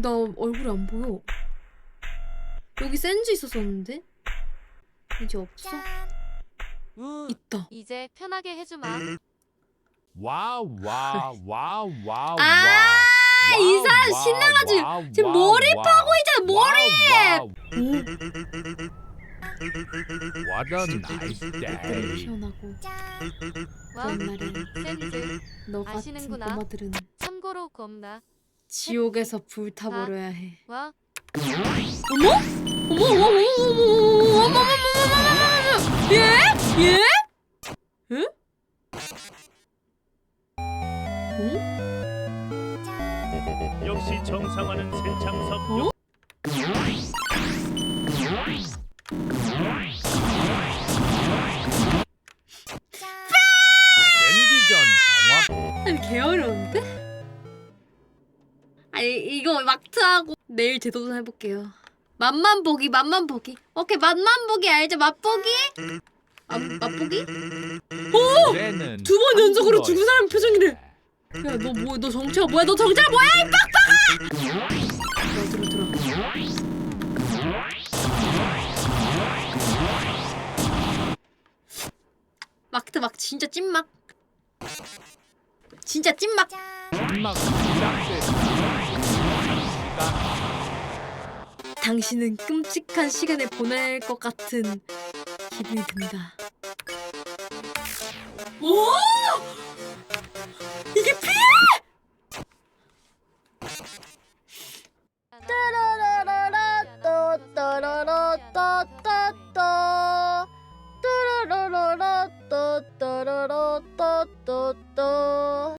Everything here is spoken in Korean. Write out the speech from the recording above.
왜나 얼굴이 안 보여? 여기 센즈 있었었는데? 이제 없어? 있다. 이제 편하게 해주마. 와우 와우 와우 와우 아, 이 사람 신나가지고 지금 머리 파고 있잖아, 머리! What a nice day. 시원하고 와, 그런 날에 센즈. 너 같은 아시는구나. 꼬마들은 참고로 겁나. 지옥에서 불타버려야 해. 와, 어머? 어머 어머 어머 어머 어머 어머 어머 어머 예? 예? 응? 응? 역시 정상화는 새창석 어? 센디전 정확. 아니 개 어려운데? 아니 이거 막트하고 내일 재도전 해볼게요. 맛만 보기 맛만 보기. 오케이 맛만 보기 알죠? 맛보기? 아 맛보기? 노래는 두 번 연속으로. 죽은 사람 표정이래. 야 너 뭐야 너 정체가 뭐야 너 정체가 뭐야 이 빡빡아! 들어 들어 들어. 막트 막 진짜 찐막. 진짜 찐막. 음 당신은 끔찍한 시간을 보낼 것 같은 기분이 듭니다. 오! 이게 피해! 따라라라라 또또라라 또